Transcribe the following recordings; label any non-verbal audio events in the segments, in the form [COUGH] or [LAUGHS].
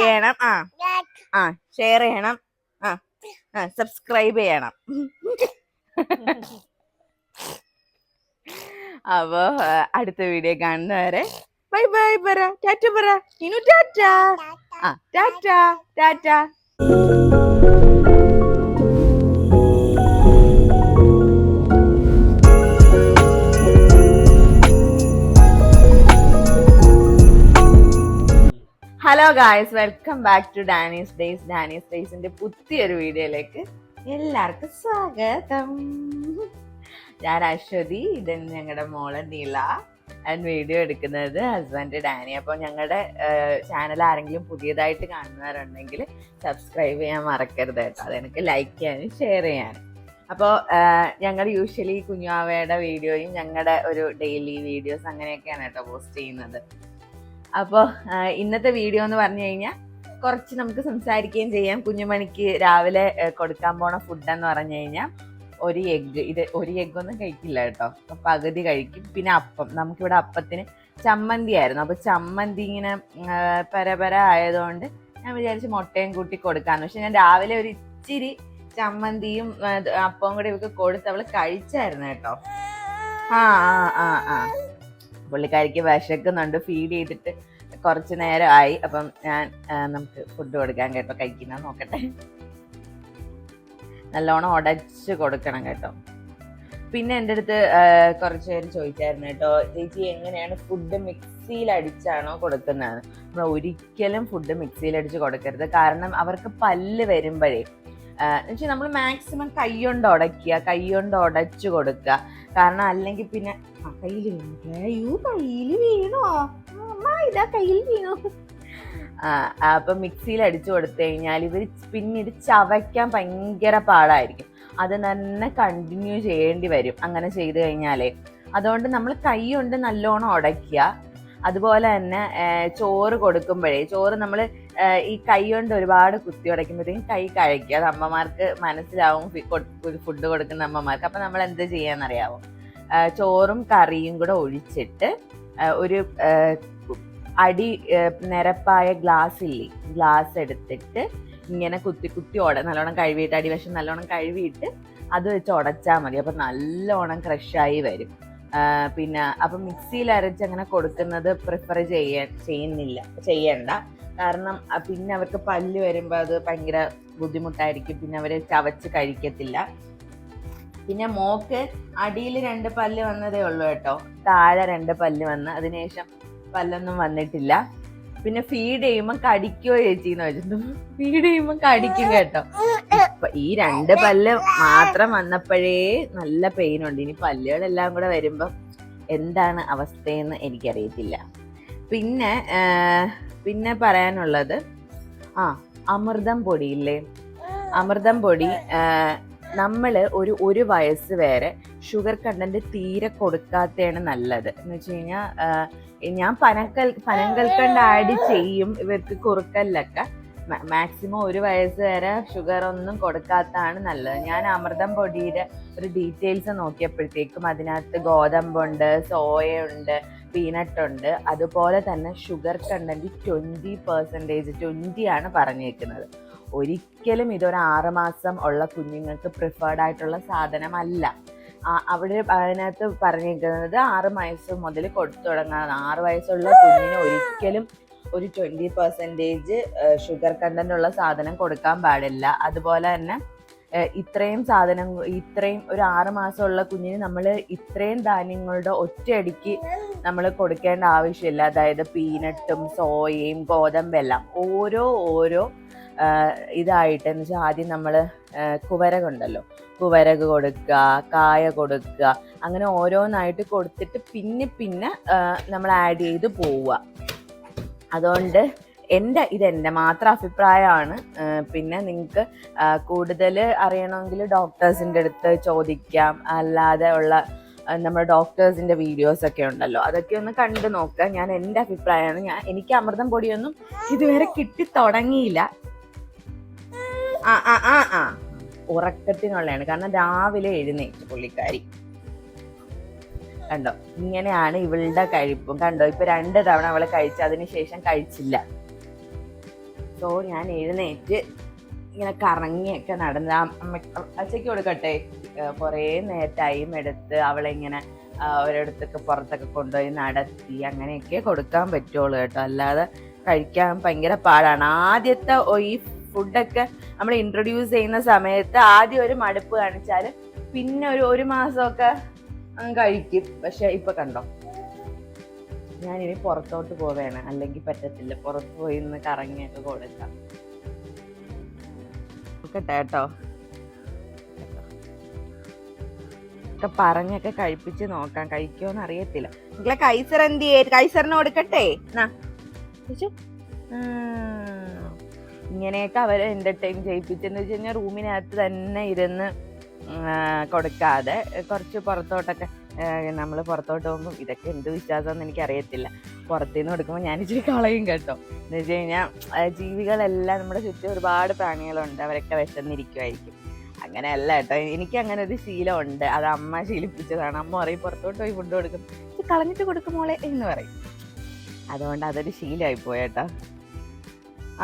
ചെയ്യണം. ആ. ആ ഷെയർ ചെയ്യണം. ആ. ആ സബ്സ്ക്രൈബ് ചെയ്യണം. അപ്പോ അടുത്ത വീഡിയോ കാണുന്നവരെ ബൈ ബൈ പറ. ടാറ്റ പറ. ഇനു ടാറ്റ. ആ tata tata. Guys welcome back to Danny's days Danny's ഡേയ്സിന്റെ പുതിയൊരു വീഡിയോയിലേക്ക് എല്ലാവർക്കും സ്വാഗതം. ഞാൻ അശ്വതി ഇത് ഞങ്ങളുടെ മോള നീല. ആൻഡ് വീഡിയോ എടുക്കുന്നത് ഹസ്ബൻഡ് ഡാനി അപ്പോൾ ഞങ്ങളുടെ ചാനൽ ആരെങ്കിലും പുതിയതായിട്ട് കാണുന്നവരുണ്ടെങ്കിൽ സബ്സ്ക്രൈബ് ചെയ്യാൻ മറക്കരുത് കേട്ടോ. അതെനിക്ക് ലൈക്ക് ചെയ്യാനും ഷെയർ ചെയ്യാനും. അപ്പോൾ ഞങ്ങൾ യൂഷ്വലി കുഞ്ഞാവയുടെ വീഡിയോയും ഞങ്ങളുടെ ഒരു ഡെയിലി വീഡിയോസ് അങ്ങനെയൊക്കെയാണ് കേട്ടോ പോസ്റ്റ് ചെയ്യുന്നത്. അപ്പോൾ ഇന്നത്തെ വീഡിയോ എന്ന് പറഞ്ഞു കഴിഞ്ഞാൽ കുറച്ച് നമുക്ക് സംസാരിക്കുകയും ചെയ്യാം. കുഞ്ഞുമണിക്ക് രാവിലെ കൊടുക്കാൻ പോണ ഫുഡ് എന്ന് പറഞ്ഞു കഴിഞ്ഞാൽ ഒരു എഗ്ഗ് ഇത് ഒരു എഗ്ഗ് ഒന്നും കഴിക്കില്ല കേട്ടോ. പകുതി കഴിക്കും. പിന്നെ അപ്പം. നമുക്കിവിടെ അപ്പത്തിന് ചമ്മന്തി ആയിരുന്നു. അപ്പോൾ ചമ്മന്തി ഇങ്ങനെ പരപര ആയതുകൊണ്ട് ഞാൻ വിചാരിച്ച് മുട്ടയും കൂട്ടി കൊടുക്കാമെന്ന് പക്ഷെ ഞാൻ രാവിലെ ഒരു ഇച്ചിരി ചമ്മന്തിയും അപ്പവും കൂടി ഇവർക്ക് കൊടുത്ത് അവൾ കഴിച്ചായിരുന്നു കേട്ടോ. ആ ആ ആ ആ. പുള്ളിക്കാരിക്ക് വിശക്കുന്നുണ്ട്. ഫീഡ് ചെയ്തിട്ട് കുറച്ച് നേരമായി അപ്പം ഞാൻ നമുക്ക് ഫുഡ് കൊടുക്കാൻ കേട്ടോ. കഴിക്കുന്ന നോക്കട്ടെ. നല്ലോണം ഉടച്ച് കൊടുക്കണം കേട്ടോ. പിന്നെ എന്റെ അടുത്ത് കുറച്ച് പേര് ചോദിച്ചായിരുന്നു കേട്ടോ. ചേച്ചി എങ്ങനെയാണ് ഫുഡ് മിക്സിയിൽ അടിച്ചാണോ കൊടുക്കുന്നത്? നമ്മൾ ഒരിക്കലും ഫുഡ് മിക്സിയിൽ അടിച്ച് കൊടുക്കരുത്. കാരണം അവർക്ക് പല്ല് വരുമ്പോഴേ എന്നുവെച്ചാൽ നമ്മൾ മാക്സിമം കൈ കൊണ്ട് ഉടയ്ക്കുക കൈ കൊണ്ട് ഉടച്ചു കൊടുക്കുക. കാരണം അല്ലെങ്കിൽ പിന്നെ ആ കയ്യിൽ വീണു. കയ്യിൽ വീണോ? ഇതാ കയ്യിൽ വീണു. അപ്പൊ മിക്സിയിൽ അടിച്ചു കൊടുത്തു കഴിഞ്ഞാൽ ഇവർ പിന്നീട് ചവയ്ക്കാൻ ഭയങ്കര പാടായിരിക്കും. അത് തന്നെ കണ്ടിന്യൂ ചെയ്യേണ്ടി വരും. അങ്ങനെ ചെയ്തു കഴിഞ്ഞാലേ. അതുകൊണ്ട് നമ്മൾ കൈ കൊണ്ട് നല്ലോണം ഉടയ്ക്കുക അതുപോലെ തന്നെ ചോറ് കൊടുക്കുമ്പോഴേ ചോറ് നമ്മൾ ഈ കൈ കൊണ്ട് ഒരുപാട് കുത്തി ഉടയ്ക്കുമ്പോഴത്തേക്കും കൈ കഴിക്കുക അത് അമ്മമാർക്ക് മനസ്സിലാവും ഫുഡ് കൊടുക്കുന്ന അമ്മമാർക്ക്. അപ്പം നമ്മൾ എന്ത് ചെയ്യാന്നറിയാവോ? ചോറും കറിയും കൂടെ ഒഴിച്ചിട്ട് ഒരു അടി നിരപ്പായ ഗ്ലാസ് ഇല്ലേ ഗ്ലാസ് എടുത്തിട്ട് ഇങ്ങനെ കുത്തി കുത്തി ഉട നല്ലോണം കഴുകിയിട്ട് അടിവശം നല്ലോണം കഴുകിയിട്ട് അത് വെച്ച് ഉടച്ചാൽ മതി. അപ്പം നല്ലോണം ക്രഷായി വരും. പിന്നെ അപ്പൊ മിക്സിയിൽ അരച്ച് അങ്ങനെ കൊടുക്കുന്നത് പ്രിഫർ ചെയ്യാൻ ചെയ്യുന്നില്ല ചെയ്യണ്ട. കാരണം പിന്നെ അവർക്ക് പല്ല് വരുമ്പോൾ അത് ഭയങ്കര ബുദ്ധിമുട്ടായിരിക്കും. പിന്നെ അവരെ ചവച്ച് കഴിക്കത്തില്ല. പിന്നെ മോക്ക് അടിയിൽ രണ്ട് പല്ല് വന്നതേ ഉള്ളൂ കേട്ടോ. താഴെ രണ്ട് പല്ല് വന്ന്. അതിനുശേഷം പല്ലൊന്നും വന്നിട്ടില്ല. പിന്നെ ഫീഡ് ചെയ്യുമ്പോൾ കടിക്കോ ചേച്ചി എന്ന് വെച്ചിട്ട് ഫീഡ് ചെയ്യുമ്പോൾ കടിക്കും കേട്ടോ. ഈ രണ്ട് പല്ല് മാത്രം വന്നപ്പോഴേ നല്ല പെയിൻ ഉണ്ട്. ഇനി പല്ലുകളെല്ലാം കൂടെ വരുമ്പോ എന്താണ് അവസ്ഥയെന്ന് എനിക്കറിയത്തില്ല. പിന്നെ പിന്നെ പറയാനുള്ളത് ആ അമൃതം പൊടി പൊടിയില്ലേ? അമൃതം പൊടി നമ്മൾ ഒരു ഒരു വയസ്സ് വരെ ഷുഗർ കണ്ടന്റ് തീരെ കൊടുക്കാത്തതാണ് നല്ലത്. എന്ന് വെച്ച് കഴിഞ്ഞാൽ ഞാൻ പനക്കൽ പനം കൽക്കണ്ട് ആഡ് ചെയ്യും. ഇവർക്ക് കുറുക്കലിലൊക്കെ. മാക്സിമം ഒരു വയസ്സ് വരെ ഷുഗർ ഒന്നും കൊടുക്കാത്തതാണ് നല്ലത്. ഞാൻ അമൃതം പൊടിയുടെ ഒരു ഡീറ്റെയിൽസ് നോക്കിയപ്പോഴത്തേക്കും അതിനകത്ത് ഗോതമ്പുണ്ട് സോയുണ്ട് പീനട്ട് ഉണ്ട് അതുപോലെ തന്നെ sugar content twenty percentage twenty ആണ് പറഞ്ഞേക്കുന്നത്. ഒരിക്കലും ഇതൊരു ആറ് മാസം ഉള്ള കുഞ്ഞുങ്ങൾക്ക് പ്രിഫേർഡ് ആയിട്ടുള്ള സാധനമല്ല. അവിടെ അതിനകത്ത് പറഞ്ഞിരിക്കുന്നത് ആറ് വയസ്സ് മുതൽ കൊടുത്തു തുടങ്ങാൻ ആറ് വയസ്സുള്ള കുഞ്ഞിന് ഒരിക്കലും ഒരു ട്വന്റി പെർസെന്റേജ് ഷുഗർ കണ്ടന്റ് ഉള്ള സാധനം കൊടുക്കാൻ പാടില്ല. അതുപോലെ തന്നെ ഇത്രയും സാധനം ഇത്രയും ഒരു ആറ് മാസമുള്ള കുഞ്ഞിന് നമ്മൾ ഇത്രയും ധാന്യങ്ങളുടെ ഒറ്റയടിക്ക് നമ്മൾ കൊടുക്കേണ്ട ആവശ്യമില്ല. അതായത് പീനട്ടും സോയയും ഗോതമ്പെല്ലാം ഓരോ ഓരോ ഇതായിട്ട് എന്ന് വെച്ചാൽ ആദ്യം നമ്മൾ കുവരക ഉണ്ടല്ലോ. കുവരക കൊടുക്കുക കായ കൊടുക്കുക അങ്ങനെ ഓരോന്നായിട്ട് കൊടുത്തിട്ട് പിന്നെ പിന്നെ നമ്മൾ ആഡ് ചെയ്ത് പോവുക. അതുകൊണ്ട് എന്റെ ഇതെന്റെ മാത്രം അഭിപ്രായമാണ്. പിന്നെ നിങ്ങൾക്ക് കൂടുതൽ അറിയണമെങ്കിൽ ഡോക്ടേഴ്സിന്റെ അടുത്ത് ചോദിക്കാം. അല്ലാതെ ഉള്ള നമ്മുടെ ഡോക്ടേഴ്സിന്റെ വീഡിയോസ് ഒക്കെ ഉണ്ടല്ലോ. അതൊക്കെ ഒന്ന് കണ്ടു നോക്കുക. ഞാൻ എന്റെ അഭിപ്രായമാണ്. ഞാൻ എനിക്ക് അമൃതം പൊടിയൊന്നും ഇതുവരെ കിട്ടി തുടങ്ങിയില്ല ഉറക്കത്തിനുള്ളതാണ്. കാരണം രാവിലെ എഴുന്നേറ്റ് പുള്ളിക്കാരി. കണ്ടോ? ഇങ്ങനെയാണ് ഇവളുടെ കഴിപ്പും. കണ്ടോ? ഇപ്പൊ രണ്ട് തവണ അവളെ കഴിച്ചു അതിനുശേഷം കഴിച്ചില്ല. സോ ഞാൻ എഴുന്നേറ്റ് ഇങ്ങനെ കറങ്ങിയൊക്കെ നടന്ന് അച്ഛയ്ക്ക് കൊടുക്കട്ടെ? കുറേ നേരം എടുത്ത് അവളെ ഇങ്ങനെ ആ, ഒരിടത്തൊക്കെ പുറത്തൊക്കെ കൊണ്ടുപോയി നടത്തി അങ്ങനെയൊക്കെ കൊടുക്കാൻ പറ്റുള്ളൂ കേട്ടോ. അല്ലാതെ കഴിക്കാൻ ഭയങ്കര പാടാണ്. ആദ്യത്തെ ഈ ഫുഡൊക്കെ നമ്മൾ ഇൻട്രൊഡ്യൂസ് ചെയ്യുന്ന സമയത്ത് ആദ്യം ഒരു മടുപ്പ് കാണിച്ചാൽ പിന്നെ ഒരു ഒരു മാസമൊക്കെ കഴിക്കും. പക്ഷെ ഇപ്പൊ കണ്ടോ? ഞാനിനി പുറത്തോട്ട് പോവേണം. അല്ലെങ്കിൽ പറ്റത്തില്ല. പുറത്ത് പോയി നിന്ന് കറങ്ങിയൊക്കെ കൊടുക്കാം. കേട്ടോ. ഒക്കെ പറഞ്ഞൊക്കെ കഴിപ്പിച്ച് നോക്കാം. കഴിക്കുമോന്ന് അറിയത്തില്ല. നിങ്ങളെ കൈസർ എന്ത് കൈസറിന് കൊടുക്കട്ടെ. എന്നാ. ഇങ്ങനെയൊക്കെ അവരെ എന്റർടൈൻ ചെയ്യിപ്പിച്ചെന്ന് വെച്ച് കഴിഞ്ഞാൽ റൂമിനകത്ത് തന്നെ ഇരുന്ന് കൊടുക്കാതെ കുറച്ച് പുറത്തോട്ടൊക്കെ നമ്മൾ പുറത്തോട്ട് പോകുമ്പോൾ ഇതൊക്കെ എന്ത് വിശ്വാസമെന്ന് എനിക്ക് അറിയത്തില്ല പുറത്തുനിന്ന് കൊടുക്കുമ്പോൾ ഞാൻ ഇച്ചിരി കളയും കേട്ടോ. എന്ന് വെച്ച് കഴിഞ്ഞാൽ ജീവികളെല്ലാം നമ്മുടെ ചുറ്റും ഒരുപാട് പ്രാണികളുണ്ട്. അവരൊക്കെ വിശന്നിരിക്കുമായിരിക്കും അങ്ങനെയല്ല കേട്ടോ. എനിക്ക് അങ്ങനെ ഒരു ശീലമുണ്ട്. അത് അമ്മ ശീലിപ്പിച്ചതാണ്. അമ്മ പറയും പുറത്തോട്ട് പോയി ഫുഡ് കൊടുക്കും. "ഇത് കളഞ്ഞിട്ട് കൊടുക്കുമോളെ എന്ന് പറയും. അതുകൊണ്ട് അതൊരു ശീലമായി പോയേട്ടോ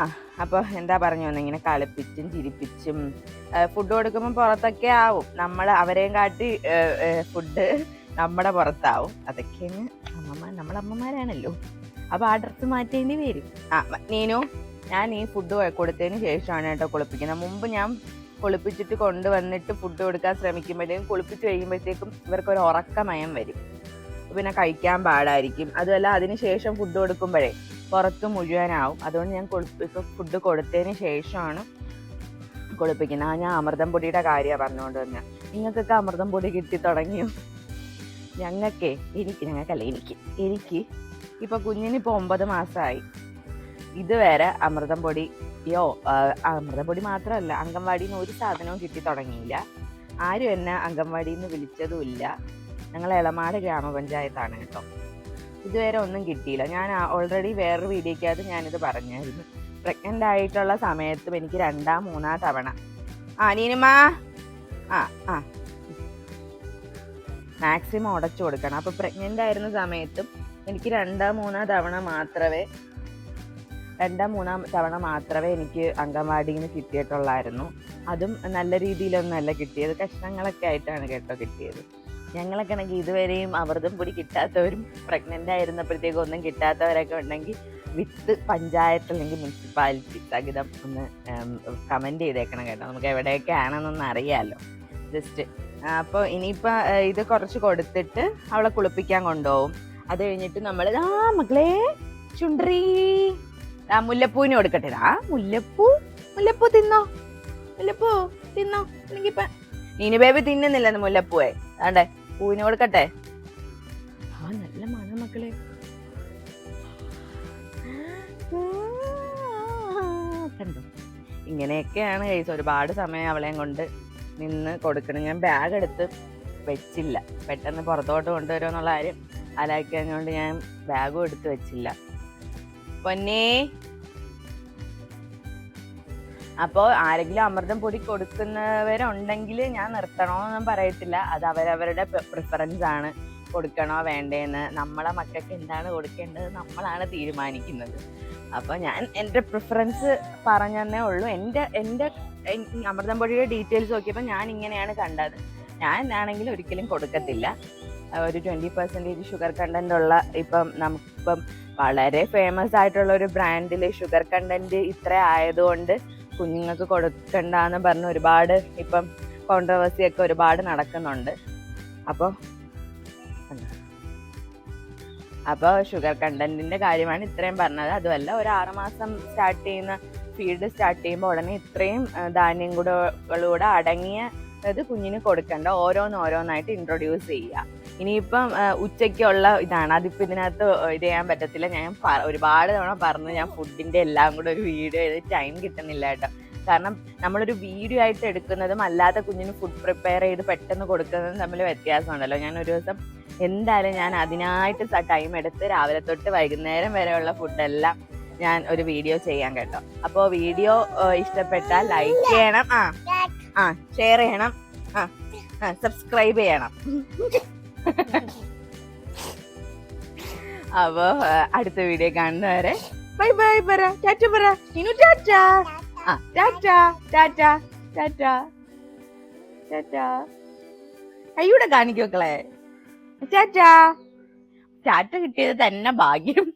ആ അപ്പോൾ എന്താ പറഞ്ഞു ഇങ്ങനെ കളിപ്പിച്ചും ചിരിപ്പിച്ചും ഫുഡ് കൊടുക്കുമ്പോൾ പുറത്തൊക്കെ ആവും. നമ്മൾ അവരെയും കാട്ടി ഫുഡ് നമ്മുടെ പുറത്താവും. അതൊക്കെയാണ് അമ്മമാർ നമ്മളെ അമ്മമാരാണല്ലോ. അപ്പോൾ ആ ഡ്രസ്സ് മാറ്റേണ്ടി വരും. ആ നീനു ഞാൻ ഈ ഫുഡ് കൊടുത്തതിന് ശേഷമാണ് കേട്ടോ കുളിപ്പിക്കുന്നത്. മുമ്പ് ഞാൻ കുളിപ്പിച്ചിട്ട് കൊണ്ടുവന്നിട്ട് ഫുഡ് കൊടുക്കാൻ ശ്രമിക്കുമ്പോഴത്തേക്കും കുളിപ്പിച്ച് കഴിയുമ്പോഴത്തേക്കും ഇവർക്ക് ഒരു ഉറക്കമയം വരും. പിന്നെ കഴിക്കാൻ പാടായിരിക്കും. അതുമല്ല അതിന് ശേഷം ഫുഡ് കൊടുക്കുമ്പോഴേ പുറത്ത് മുഴുവനാവും. അതുകൊണ്ട് ഞാൻ കുളിപ്പി ഫുഡ് കൊടുത്തതിന് ശേഷമാണ് കുളിപ്പിക്കുന്നത് ആ ഞാൻ അമൃതം പൊടിയുടെ കാര്യമാണ് പറഞ്ഞുകൊണ്ട് വന്നത്. നിങ്ങൾക്കൊക്കെ അമൃതം പൊടി കിട്ടി തുടങ്ങിയോ? ഞങ്ങൾക്കേ എനിക്ക് ഞങ്ങൾക്കല്ല എനിക്ക് എനിക്ക് ഇപ്പോൾ കുഞ്ഞിനിപ്പോൾ ഒമ്പത് മാസമായി ഇതുവരെ അമൃതം പൊടിയോ അമൃതം പൊടി മാത്രമല്ല അംഗൻവാടിയിൽ നിന്ന് ഒരു സാധനവും കിട്ടി തുടങ്ങിയില്ല. ആരും എന്നെ അംഗൻവാടിയിൽ നിന്ന് വിളിച്ചതുമില്ല. ഞങ്ങൾ എളമാട് ഗ്രാമപഞ്ചായത്താണ് കേട്ടോ. ഇതുവരെ ഒന്നും കിട്ടിയില്ല. ഞാൻ ഓൾറെഡി വേറൊരു വീഡിയോക്കകത്ത് ഞാനിത് പറഞ്ഞായിരുന്നു. പ്രഗ്നന്റ് ആയിട്ടുള്ള സമയത്തും എനിക്ക് രണ്ടാം മൂന്നാം തവണ. ആ നീനുമാ. ആ ആ. മാക്സിമം ഉടച്ചു കൊടുക്കണം. അപ്പോൾ പ്രഗ്നന്റ് ആയിരുന്ന സമയത്തും എനിക്ക് രണ്ടാം മൂന്നാം തവണ മാത്രമേ രണ്ടാം മൂന്നാം തവണ മാത്രമേ എനിക്ക് അംഗൻവാടിയിൽ നിന്ന് കിട്ടിയിട്ടുള്ളായിരുന്നു. അതും നല്ല രീതിയിലൊന്നല്ല കിട്ടിയത്. കഷ്ണങ്ങളൊക്കെ ആയിട്ടാണ് കേട്ടോ കിട്ടിയത്. ഞങ്ങളൊക്കെ ആണെങ്കിൽ ഇതുവരെയും അമൃതം പൊടി കിട്ടാത്തവരും പ്രഗ്നന്റ് ആയിരുന്നപ്പോഴത്തേക്കും ഒന്നും കിട്ടാത്തവരൊക്കെ ഉണ്ടെങ്കിൽ വിത്ത് പഞ്ചായത്ത് അല്ലെങ്കിൽ മുനിസിപ്പാലിറ്റി സഹിതം ഒന്ന് കമന്റ് ചെയ്തേക്കണം കേട്ടോ. നമുക്ക് എവിടെയൊക്കെ ആണെന്നൊന്ന് അറിയാമല്ലോ ജസ്റ്റ് അപ്പോൾ ഇനിയിപ്പോൾ ഇത് കുറച്ച് കൊടുത്തിട്ട് അവളെ കുളിപ്പിക്കാൻ കൊണ്ടുപോകും. അത് കഴിഞ്ഞിട്ട് നമ്മൾ ആ മകളെ ചുണ്ടറി. ആ മുല്ലപ്പൂവിന് കൊടുക്കട്ടെ. ആ മുല്ലപ്പൂ മുല്ലപ്പൂ തിന്നോ? മുല്ലപ്പൂ തിന്നോ? ഇപ്പൊ നീനു ബേബി തിന്നുന്നില്ലെന്ന് മുല്ലപ്പൂവേ. ആണ്ടേ പൂവിന് കൊടുക്കട്ടെ? ആ നല്ല മണം മക്കളെ. കണ്ടോ? ഇങ്ങനെയൊക്കെയാണ് കേസ് ഒരുപാട് സമയം അവളെയും കൊണ്ട് നിന്ന് കൊടുക്കണം. ഞാൻ ബാഗ് എടുത്ത് വെച്ചില്ല. പെട്ടെന്ന് പുറത്തോട്ട് കൊണ്ടുവരുമെന്നുള്ള കാര്യം ആലോചിക്കാഞ്ഞുകൊണ്ട് ഞാൻ ബാഗും എടുത്ത് വെച്ചില്ല. പൊന്നേ അപ്പോൾ ആരെങ്കിലും അമൃതം പൊടി കൊടുക്കുന്നവരുണ്ടെങ്കിൽ ഞാൻ നിർത്തണമെന്നൊന്നും പറയത്തില്ല. അത് അവരവരുടെ പ്രിഫറൻസ് ആണ്. കൊടുക്കണോ വേണ്ടേന്ന്. നമ്മളെ മക്കൾക്ക് എന്താണ് കൊടുക്കേണ്ടത് നമ്മളാണ് തീരുമാനിക്കുന്നത്. അപ്പോൾ ഞാൻ എന്റെ പ്രിഫറൻസ് പറഞ്ഞതന്നേ ഉള്ളൂ. എന്റെ എന്റെ അമൃതം പൊടിയുടെ ഡീറ്റെയിൽസ് നോക്കിയപ്പോൾ ഞാൻ ഇങ്ങനെയാണ് കണ്ടത്. ഞാൻ ആണെങ്കിൽ ഒരിക്കലും കൊടുക്കത്തില്ല. ഒരു ട്വന്റി പെർസെന്റേജ് ഷുഗർ കണ്ടന്റ് ഉള്ള ഇപ്പം നമുക്കിപ്പം വളരെ ഫേമസ് ആയിട്ടുള്ള ഒരു ബ്രാൻഡിൽ ഷുഗർ കണ്ടന്റ് ഇത്ര ആയതുകൊണ്ട് കുഞ്ഞുങ്ങൾക്ക് കൊടുക്കണ്ടെന്ന് പറഞ്ഞ് ഒരുപാട് ഇപ്പം കോൺട്രവേഴ്സി ഒക്കെ ഒരുപാട് നടക്കുന്നുണ്ട്. അപ്പോൾ അപ്പോൾ ഷുഗർ കണ്ടന്റിന്റെ കാര്യമാണ് ഇത്രയും പറഞ്ഞത്. അതുമല്ല ഒരു ആറുമാസം സ്റ്റാർട്ട് ചെയ്യുന്ന ഫീഡ് സ്റ്റാർട്ട് ചെയ്യുമ്പോൾ ഉടനെ ഇത്രയും ധാന്യം കൂടെ അടങ്ങിയ ഇത് കുഞ്ഞിന് കൊടുക്കേണ്ട. ഓരോന്നോരോന്നായിട്ട് ഇൻട്രൊഡ്യൂസ് ചെയ്യുക. ഇനിയിപ്പം ഉച്ചയ്ക്കുള്ള ഇതാണ്. അതിപ്പോൾ ഇതിനകത്ത് ഇത് ചെയ്യാൻ പറ്റത്തില്ല. ഞാൻ ഒരുപാട് തവണ പറഞ്ഞു ഞാൻ ഫുഡിന്റെ എല്ലാം കൂടെ ഒരു വീഡിയോ ചെയ്ത് ടൈം കിട്ടുന്നില്ല കേട്ടോ. കാരണം നമ്മളൊരു വീഡിയോ ആയിട്ട് എടുക്കുന്നതും അല്ലാതെ കുഞ്ഞിന് ഫുഡ് പ്രിപ്പയർ ചെയ്ത് പെട്ടെന്ന് കൊടുക്കുന്നതും തമ്മിൽ വ്യത്യാസമുണ്ടല്ലോ. ഞാൻ ഒരു ദിവസം എന്തായാലും ഞാൻ അതിനായിട്ട് ടൈം എടുത്ത് രാവിലെ തൊട്ട് വൈകുന്നേരം വരെയുള്ള ഫുഡെല്ലാം ഞാൻ ഒരു വീഡിയോ ചെയ്യാൻ കേട്ടോ. അപ്പോൾ വീഡിയോ ഇഷ്ടപ്പെട്ടാൽ ലൈക്ക് ചെയ്യണം. ആ ആ ഷെയർ ചെയ്യണം. ആ സബ്സ്ക്രൈബ് ചെയ്യണം. [LAUGHS] അപ്പോൾ അടുത്ത വീഡിയോ കാണുന്നവരെ ബൈ ബൈ പറ. ടാറ്റ പറ. ഇനു ടാറ്റ. ആ ടാറ്റ ടാറ്റ ടാറ്റ കൈയൂടെ കാണിക്കോക്കളെ ടാറ്റ. ടാറ്റ കിട്ടിയത് തന്നെ ഭാഗ്യം.